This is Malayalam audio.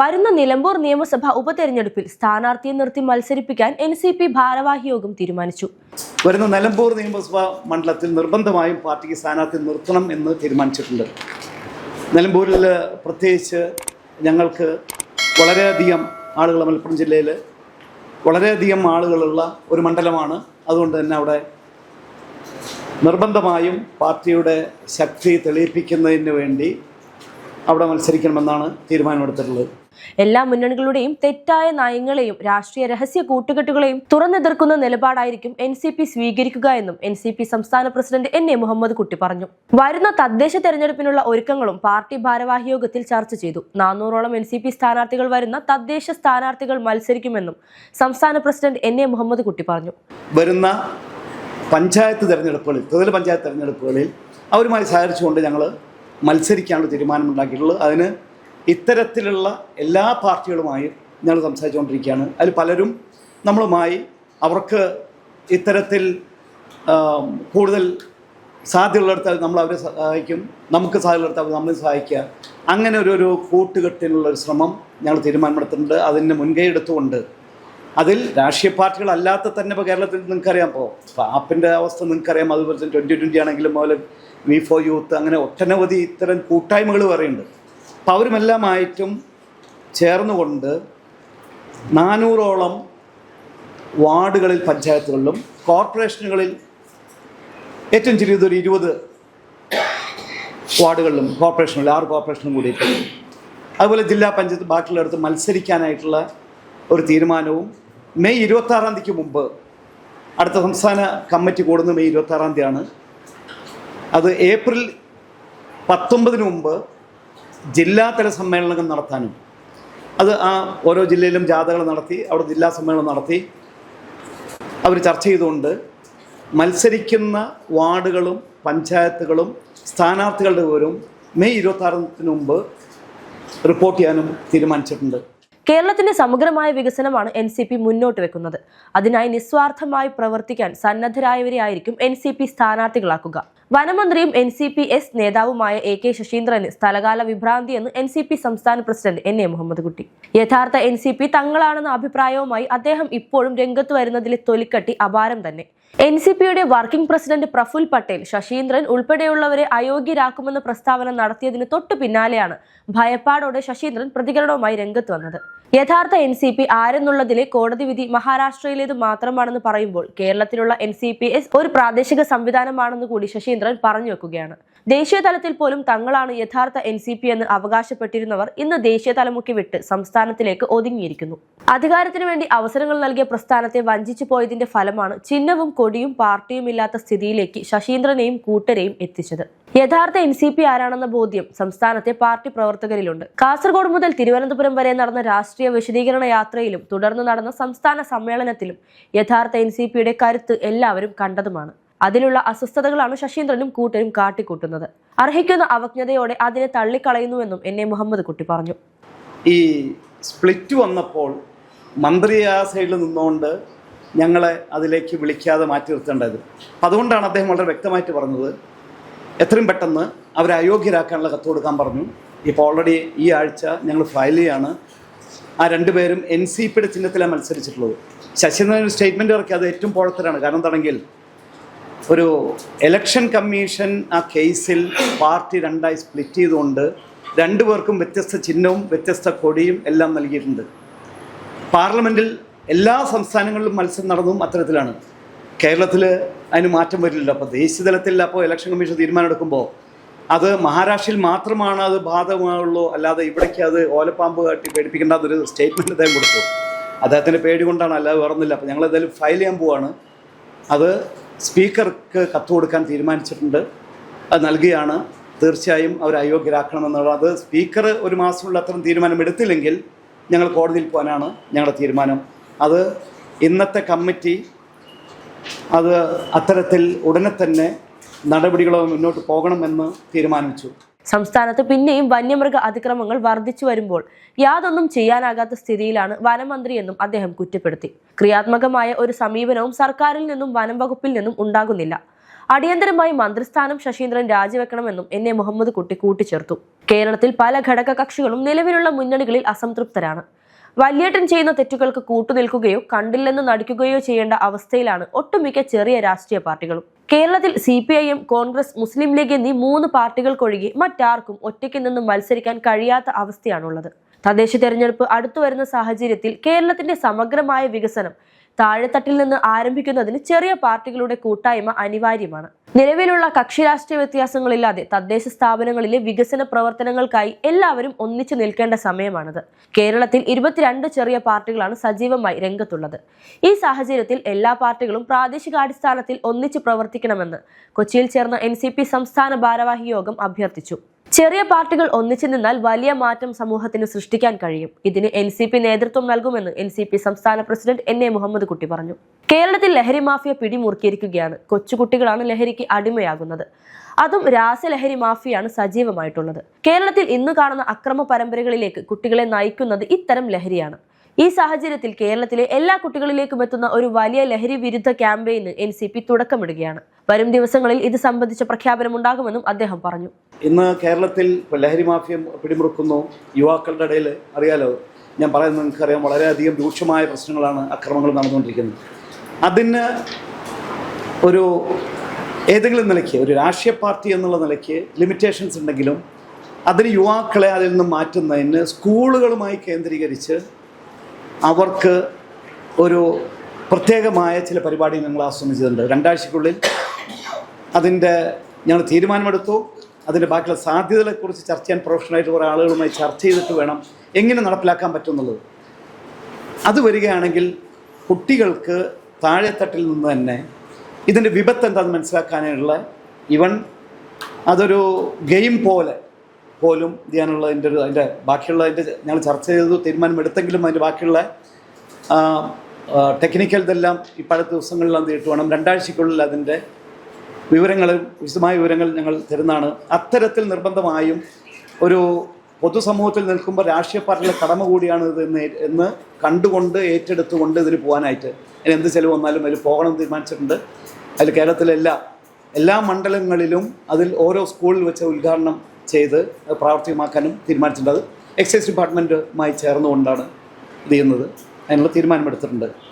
വരുന്ന നിലമ്പൂർ നിയമസഭാ ഉപതെരഞ്ഞെടുപ്പിൽ സ്ഥാനാർത്ഥിയെ നിർത്തി മത്സരിപ്പിക്കാൻ എൻ സി പി ഭാരവാഹി യോഗം തീരുമാനിച്ചു. വരുന്ന നിലമ്പൂർ നിയമസഭാ മണ്ഡലത്തിൽ നിർബന്ധമായും പാർട്ടിക്ക് സ്ഥാനാർത്ഥി നിർത്തണം എന്ന് തീരുമാനിച്ചിട്ടുണ്ട്. നിലമ്പൂരിൽ പ്രത്യേകിച്ച് ഞങ്ങൾക്ക് വളരെയധികം ആളുകൾ മലപ്പുറം ജില്ലയിൽ വളരെയധികം ആളുകളുള്ള ഒരു മണ്ഡലമാണ്. അതുകൊണ്ട് തന്നെ അവിടെ നിർബന്ധമായും പാർട്ടിയുടെ ശക്തി തെളിയിപ്പിക്കുന്നതിന് വേണ്ടി അവിടെ മത്സരിക്കണമെന്നാണ് തീരുമാനമെടുത്തിട്ടുള്ളത്. എല്ലാ മുന്നണികളുടെയും തെറ്റായ നയങ്ങളെയും രാഷ്ട്രീയ രഹസ്യ കൂട്ടുകെട്ടുകളെയും തുറന്നെതിർക്കുന്ന നിലപാടായിരിക്കും എൻ സി പി സ്വീകരിക്കുക എന്നും എൻ സി പി സംസ്ഥാന president N A Muhammad Kutty പറഞ്ഞു. വരുന്ന തദ്ദേശ തെരഞ്ഞെടുപ്പിനുള്ള ഒരുക്കങ്ങളും പാർട്ടി ഭാരവാഹി യോഗത്തിൽ ചർച്ച ചെയ്തു. നാനൂറോളം എൻ സി പി സ്ഥാനാർത്ഥികൾ വരുന്ന തദ്ദേശ സ്ഥാനാർത്ഥികൾ മത്സരിക്കുമെന്നും സംസ്ഥാന president N A Muhammad Kutty പറഞ്ഞു. വരുന്ന പഞ്ചായത്ത് തെരഞ്ഞെടുപ്പുകളിൽ തൊഴിൽ പഞ്ചായത്ത് തെരഞ്ഞെടുപ്പുകളിൽ അവരുമായി സഹകരിച്ചുകൊണ്ട് ഞങ്ങൾ മത്സരിക്കാനുള്ള തീരുമാനമുണ്ടാക്കിയിട്ടുള്ളത്. അതിന് ഇത്തരത്തിലുള്ള എല്ലാ പാർട്ടികളുമായും ഞങ്ങൾ സംസാരിച്ചുകൊണ്ടിരിക്കുകയാണ്. അതിൽ പലരും നമ്മളുമായി. അവർക്ക് ഇത്തരത്തിൽ കൂടുതൽ സാധ്യതയുള്ളിടത്ത് നമ്മൾ അവരെ സഹായിക്കും. നമുക്ക് സാധ്യതയുള്ളിടത്ത് അവർ നമ്മളെ സഹായിക്കുക. അങ്ങനെ ഒരു ഒരു കൂട്ടുകെട്ടിനുള്ള ഒരു ശ്രമം ഞങ്ങൾ തീരുമാനമെടുത്തിട്ടുണ്ട്. അതിന് മുൻകൈ എടുത്തുകൊണ്ട് അതിൽ രാഷ്ട്രീയ പാർട്ടികളല്ലാത്ത തന്നെ ഇപ്പോൾ കേരളത്തിൽ നിങ്ങൾക്കറിയാം. ഇപ്പോൾ പാപ്പിന്റെ അവസ്ഥ നിങ്ങൾക്കറിയാം. അതുപോലെ തന്നെ ട്വന്റി ട്വന്റി ആണെങ്കിലും അതുപോലെ വി ഫോർ യൂത്ത് അങ്ങനെ ഒട്ടനവധി ഇത്തരം കൂട്ടായ്മകൾ പറയുന്നുണ്ട് അപ്പോൾ അവരുമെല്ലാമായിട്ടും ചേർന്നുകൊണ്ട് നാനൂറോളം വാർഡുകളിൽ പഞ്ചായത്തുകളിലും കോർപ്പറേഷനുകളിൽ ഏറ്റവും ചെറിയത് ഒരു ഇരുപത് വാർഡുകളിലും കോർപ്പറേഷനുകളിൽ ആറ് കോർപ്പറേഷനും കൂടിയിട്ട്. അതുപോലെ ജില്ലാ പഞ്ചായത്ത് ബാക്കിയുള്ളിടത്ത് മത്സരിക്കാനായിട്ടുള്ള ഒരു തീരുമാനവും മെയ് ഇരുപത്താറാം തീയതിക്ക് മുമ്പ് അടുത്ത സംസ്ഥാന കമ്മിറ്റി കൂടുന്ന മെയ് ഇരുപത്താറാം തീയതിയാണ്. അത് ഏപ്രിൽ പത്തൊമ്പതിന് മുമ്പ് ജില്ലാതല സമ്മേളനങ്ങൾ നടത്താനും. അത് ആ ഓരോ ജില്ലയിലും ജാഥകൾ നടത്തി അവിടെ ജില്ലാ സമ്മേളനം നടത്തി. അവർ ചർച്ച ചെയ്തുകൊണ്ട് മത്സരിക്കുന്ന വാർഡുകളും പഞ്ചായത്തുകളും സ്ഥാനാർത്ഥികളുടെ വിവരവും മെയ് ഇരുപത്തി മുമ്പ് റിപ്പോർട്ട് ചെയ്യാനും തീരുമാനിച്ചിട്ടുണ്ട്. കേരളത്തിന്റെ സമഗ്രമായ വികസനമാണ് എൻ സി പി മുന്നോട്ട് വെക്കുന്നത്. അതിനായി നിസ്വാർത്ഥമായി പ്രവർത്തിക്കാൻ സന്നദ്ധരായവരെ ആയിരിക്കും എൻ സി പി സ്ഥാനാർത്ഥികളാക്കുക. വനമന്ത്രിയും എൻ സി പി എസ് നേതാവുമായ എ കെ ശശീന്ദ്രന് സ്ഥലകാല വിഭ്രാന്തിയെന്ന് എൻ സി പി സംസ്ഥാന president N A Muhammad Kutty യഥാർത്ഥ എൻ സി പി തങ്ങളാണെന്ന അഭിപ്രായവുമായി അദ്ദേഹം ഇപ്പോഴും രംഗത്ത് വരുന്നതിലെ തൊലിക്കട്ടി അപാരം തന്നെ. എൻ സി പിയുടെ വർക്കിംഗ് പ്രസിഡന്റ് പ്രഫുൽ പട്ടേൽ ശശീന്ദ്രൻ ഉൾപ്പെടെയുള്ളവരെ അയോഗ്യരാക്കുമെന്ന പ്രസ്താവന നടത്തിയതിന് തൊട്ടു പിന്നാലെയാണ് ഭയപ്പാടോടെ ശശീന്ദ്രൻ പ്രതികരണവുമായി രംഗത്ത് വന്നത്. യഥാർത്ഥ എൻ സി പി ആരെന്നുള്ളതിലെ കോടതി വിധി മഹാരാഷ്ട്രയിലേത് മാത്രമാണെന്ന് പറയുമ്പോൾ കേരളത്തിലുള്ള എൻ സി പി എസ് ഒരു പ്രാദേശിക സംവിധാനമാണെന്ന് കൂടി ശശീന്ദ്രൻ പറഞ്ഞു വെക്കുകയാണ്. ദേശീയ തലത്തിൽ പോലും തങ്ങളാണ് യഥാർത്ഥ എൻ സി പി എന്ന് അവകാശപ്പെട്ടിരുന്നവർ ഇന്ന് ദേശീയ തലമുക്കി വിട്ട് സംസ്ഥാനത്തിലേക്ക് ഒതുങ്ങിയിരിക്കുന്നു. അധികാരത്തിനു വേണ്ടി അവസരങ്ങൾ നൽകിയ പ്രസ്ഥാനത്തെ വഞ്ചിച്ചു പോയതിന്റെ ഫലമാണ് ചിഹ്നവും കൊടിയും പാർട്ടിയും ഇല്ലാത്ത സ്ഥിതിയിലേക്ക് ശശീന്ദ്രനെയും കൂട്ടരെയും എത്തിച്ചത്. യഥാർത്ഥ എൻ സി പി ആരാണെന്ന ബോധ്യം സംസ്ഥാനത്തെ പാർട്ടി പ്രവർത്തകരിലുണ്ട്. കാസർഗോഡ് മുതൽ തിരുവനന്തപുരം വരെ നടന്ന രാഷ്ട്രീയ വിശദീകരണ യാത്രയിലും തുടർന്ന് നടന്ന സംസ്ഥാന സമ്മേളനത്തിലും യഥാർത്ഥ എൻ സി പിയുടെ കരുത്ത് എല്ലാവരും കണ്ടതുമാണ്. അതിലുള്ള അസ്വസ്ഥതകളാണ് ശശീന്ദ്രനും കൂട്ടരും കാട്ടിക്കൂട്ടുന്നത്. അർഹിക്കുന്ന അവജ്ഞതയോടെ അതിനെ തള്ളിക്കളയുന്നുവെന്നും എൻ എ മുഹമ്മദ് കുട്ടി പറഞ്ഞു. ഈ സ്പ്ലിറ്റ് വന്നപ്പോൾ മന്ത്രി ആ സൈഡിൽ നിന്നുകൊണ്ട് ഞങ്ങളെ അതിലേക്ക് വിളിക്കാതെ മാറ്റി നിർത്തേണ്ടത്. അതുകൊണ്ടാണ് അദ്ദേഹം വളരെ വ്യക്തമായിട്ട് പറഞ്ഞത്. എത്രയും പെട്ടെന്ന് അവരെ അയോഗ്യരാക്കാനുള്ള കത്ത് കൊടുക്കാൻ പറഞ്ഞു. ഇപ്പോൾ ഓൾറെഡി ഈ ആഴ്ച ഞങ്ങൾ ഫയൽ ചെയ്യാണ്. ആ രണ്ടുപേരും എൻ സി പിയുടെ ചിഹ്നത്തിലാണ് മത്സരിച്ചിട്ടുള്ളത്. ശശീന്ദ്രൻ സ്റ്റേറ്റ്മെന്റ് ഇറക്കി അത് ഏറ്റവും പോഴത്തരാണ്. കാരണം എന്താണെങ്കിൽ ഒരു ഇലക്ഷൻ കമ്മീഷൻ ആ കേസിൽ പാർട്ടി രണ്ടായി സ്പ്ലിറ്റ് ചെയ്തുകൊണ്ട് രണ്ടുപേർക്കും വ്യത്യസ്ത ചിഹ്നവും വ്യത്യസ്ത കൊടിയും എല്ലാം നൽകിയിട്ടുണ്ട്. പാർലമെന്റിൽ എല്ലാ സംസ്ഥാനങ്ങളിലും മത്സരം നടന്നതും അത്തരത്തിലാണ്. കേരളത്തിൽ അതിന് മാറ്റം വരില്ല അപ്പോൾ ദേശീയ തലത്തിൽ അപ്പോൾ ഇലക്ഷൻ കമ്മീഷൻ തീരുമാനമെടുക്കുമ്പോൾ അത് മഹാരാഷ്ട്രയിൽ മാത്രമാണ് അത് ബാധകമാകുള്ളൂ അല്ലാതെ ഇവിടേക്ക് അത് ഓലപ്പാമ്പ് കാട്ടി പേടിപ്പിക്കേണ്ട എന്നൊരു സ്റ്റേറ്റ്മെന്റ് അദ്ദേഹം കൊടുത്തു. അദ്ദേഹത്തിന്റെ പേടി കൊണ്ടാണ് അല്ലാതെ വേറൊന്നുമില്ല. അപ്പോൾ ഞങ്ങൾ എന്തായാലും ഫയൽ ചെയ്യാൻ പോവാണ്. അത് സ്പീക്കർക്ക് കത്ത് കൊടുക്കാൻ തീരുമാനിച്ചിട്ടുണ്ട്. അത് നൽകിയാണ് തീർച്ചയായും അവർ അയോഗ്യരാക്കണമെന്നുള്ളത് അത് സ്പീക്കർ ഒരു മാസമുള്ള അത്തരം തീരുമാനം എടുത്തില്ലെങ്കിൽ ഞങ്ങൾ കോടതിയിൽ പോകാനാണ് ഞങ്ങളുടെ തീരുമാനം. അത് ഇന്നത്തെ കമ്മിറ്റി അത് അത്തരത്തിൽ ഉടനെ തന്നെ നടപടികളോ മുന്നോട്ട് പോകണമെന്ന് തീരുമാനിച്ചു. സംസ്ഥാനത്ത് പിന്നെയും വന്യമൃഗ അതിക്രമങ്ങൾ വർദ്ധിച്ചു വരുമ്പോൾ യാതൊന്നും ചെയ്യാനാകാത്ത സ്ഥിതിയിലാണ് വനമന്ത്രി എന്നും അദ്ദേഹം കുറ്റപ്പെടുത്തി. ക്രിയാത്മകമായ ഒരു സമീപനവും സർക്കാരിൽ നിന്നും വനം വകുപ്പിൽ നിന്നും ഉണ്ടാകുന്നില്ല. അടിയന്തരമായി മന്ത്രിസ്ഥാനം ശശീന്ദ്രൻ രാജിവെക്കണമെന്നും എൻ. എ. മുഹമ്മദ് കുട്ടി കൂട്ടിച്ചേർത്തു. കേരളത്തിൽ പല ഘടക കക്ഷികളും നിലവിലുള്ള മുന്നണികളിൽ അസംതൃപ്തരാണ്. വല്യേട്ടൻ ചെയ്യുന്ന തെറ്റുകൾക്ക് കൂട്ടുനിൽക്കുകയോ കണ്ടില്ലെന്ന് നടിക്കുകയോ ചെയ്യേണ്ട അവസ്ഥയിലാണ് ഒട്ടുമിക്ക ചെറിയ രാഷ്ട്രീയ പാർട്ടികളും. കേരളത്തിൽ C P I M Congress Muslim League എന്നീ മൂന്ന് പാർട്ടികൾക്കൊഴികെ മറ്റാർക്കും ഒറ്റയ്ക്ക് നിന്ന് മത്സരിക്കാൻ കഴിയാത്ത അവസ്ഥയാണുള്ളത്. തദ്ദേശ തെരഞ്ഞെടുപ്പ് അടുത്തു വരുന്ന സാഹചര്യത്തിൽ കേരളത്തിന്റെ സമഗ്രമായ വികസനം താഴെത്തട്ടിൽ നിന്ന് ആരംഭിക്കുന്നതിന് ചെറിയ പാർട്ടികളുടെ കൂട്ടായ്മ അനിവാര്യമാണ്. നിലവിലുള്ള കക്ഷി രാഷ്ട്രീയ വ്യത്യാസങ്ങളില്ലാതെ തദ്ദേശ സ്ഥാപനങ്ങളിലെ വികസന പ്രവർത്തനങ്ങൾക്കായി എല്ലാവരും ഒന്നിച്ചു നിൽക്കേണ്ട സമയമാണിത്. കേരളത്തിൽ ഇരുപത്തിരണ്ട് ചെറിയ പാർട്ടികളാണ് സജീവമായി രംഗത്തുള്ളത്. ഈ സാഹചര്യത്തിൽ എല്ലാ പാർട്ടികളും പ്രാദേശികാടിസ്ഥാനത്തിൽ ഒന്നിച്ചു പ്രവർത്തിക്കണമെന്ന് കൊച്ചിയിൽ ചേർന്ന എൻ സംസ്ഥാന ഭാരവാഹി യോഗം അഭ്യർത്ഥിച്ചു. ചെറിയ പാർട്ടികൾ ഒന്നിച്ചു നിന്നാൽ വലിയ മാറ്റം സമൂഹത്തിന് സൃഷ്ടിക്കാൻ കഴിയും. ഇതിന് എൻ സി പി നേതൃത്വം നൽകുമെന്ന് എൻ സി പി സംസ്ഥാന president N A Muhammad Kutty പറഞ്ഞു. കേരളത്തിൽ ലഹരി മാഫിയ പിടിമുറുക്കിയിരിക്കുകയാണ്. കൊച്ചുകുട്ടികളാണ് ലഹരിക്ക് അടിമയാകുന്നത്. അതും രാസലഹരി മാഫിയാണ് സജീവമായിട്ടുള്ളത്. കേരളത്തിൽ ഇന്ന് കാണുന്ന അക്രമ പരമ്പരകളിലേക്ക് കുട്ടികളെ നയിക്കുന്നത് ഇത്തരം ലഹരിയാണ്. ഈ സാഹചര്യത്തിൽ കേരളത്തിലെ എല്ലാ കുട്ടികളിലേക്കും എത്തുന്ന ഒരു വലിയ ലഹരി വിരുദ്ധ ക്യാമ്പയിന് എൻ സി പി തുടക്കമിടുകയാണ്. വരും ദിവസങ്ങളിൽ ഇത് സംബന്ധിച്ച പ്രഖ്യാപനം ഉണ്ടാകുമെന്നും അദ്ദേഹം പറഞ്ഞു. ഇന്ന് കേരളത്തിൽ ലഹരി മാഫിയം പിടിമുറുക്കുന്നു. യുവാക്കളുടെ ഇടയിൽ അറിയാലോ ഞാൻ പറയുന്നത് നിങ്ങൾക്കറിയാം വളരെയധികം രൂക്ഷമായ പ്രശ്നങ്ങളാണ് അക്രമങ്ങൾ നടന്നുകൊണ്ടിരിക്കുന്നത്. അതിന് ഒരു ഏതെങ്കിലും നിലയ്ക്ക് ഒരു രാഷ്ട്രീയ പാർട്ടി എന്നുള്ള നിലയ്ക്ക് ലിമിറ്റേഷൻസ് ഉണ്ടെങ്കിലും അതിന് യുവാക്കളെ അതിൽ നിന്ന് മാറ്റുന്നതിന് സ്കൂളുകളുമായി കേന്ദ്രീകരിച്ച് അവർക്ക് ഒരു പ്രത്യേകമായ ചില പരിപാടി ഞങ്ങൾ ആസ്വദിച്ചിട്ടുണ്ട്. രണ്ടാഴ്ചക്കുള്ളിൽ അതിന്റെ ഞങ്ങൾ തീരുമാനമെടുത്തു. അതിന്റെ ബാക്കിയുള്ള സാധ്യതകളെക്കുറിച്ച് ചർച്ച ചെയ്യാൻ പ്രൊഫഷണലായിട്ട് കുറേ ആളുകളുമായി ചർച്ച ചെയ്തിട്ട് വേണം എങ്ങനെ നടപ്പിലാക്കാൻ പറ്റുമെന്നുള്ളത്. അത് വരികയാണെങ്കിൽ കുട്ടികൾക്ക് താഴെത്തട്ടിൽ നിന്ന് തന്നെ ഇതിന്റെ വിപത്ത് എന്താണെന്ന് മനസ്സിലാക്കാനുള്ള ഇവൺ അതൊരു ഗെയിം പോലെ പോലും ചെയ്യാനുള്ള അതിന്റെ ഒരു അതിന്റെ ബാക്കിയുള്ള അതിന്റെ ഞങ്ങൾ ചർച്ച ചെയ്തു തീരുമാനമെടുത്തെങ്കിലും അതിന്റെ ബാക്കിയുള്ള ടെക്നിക്കൽ ഇതെല്ലാം ഇപ്പോഴത്തെ ഇട്ട് വേണം. രണ്ടാഴ്ചയ്ക്കുള്ളിൽ അതിന്റെ വിവരങ്ങൾ വിശദമായ വിവരങ്ങൾ ഞങ്ങൾ തരുന്നതാണ്. അത്തരത്തിൽ നിർബന്ധമായും ഒരു പൊതുസമൂഹത്തിൽ നിൽക്കുമ്പോൾ രാഷ്ട്രീയ പാർട്ടിയുടെ കടമ കൂടിയാണ് ഇത് എന്ന് എന്ന് കണ്ടുകൊണ്ട് ഏറ്റെടുത്തുകൊണ്ട് ഇതിന് പോകാനായിട്ട് അതിന് എന്ത് ചിലവ് വന്നാലും അതിൽ പോകണം തീരുമാനിച്ചിട്ടുണ്ട്. അതിൽ കേരളത്തിലെ എല്ലാ എല്ലാ മണ്ഡലങ്ങളിലും അതിൽ ഓരോ സ്കൂളിൽ വെച്ച ഉദ്ഘാടനം ചെയ്ത് പ്രാവർത്തികമാക്കാനും തീരുമാനിച്ചിട്ടുണ്ട്. അത് എക്സൈസ് ഡിപ്പാർട്ട്മെന്റുമായി ചേർന്നുകൊണ്ടാണ് ഇത് ചെയ്യുന്നത്. അതിനുള്ള തീരുമാനമെടുത്തിട്ടുണ്ട്.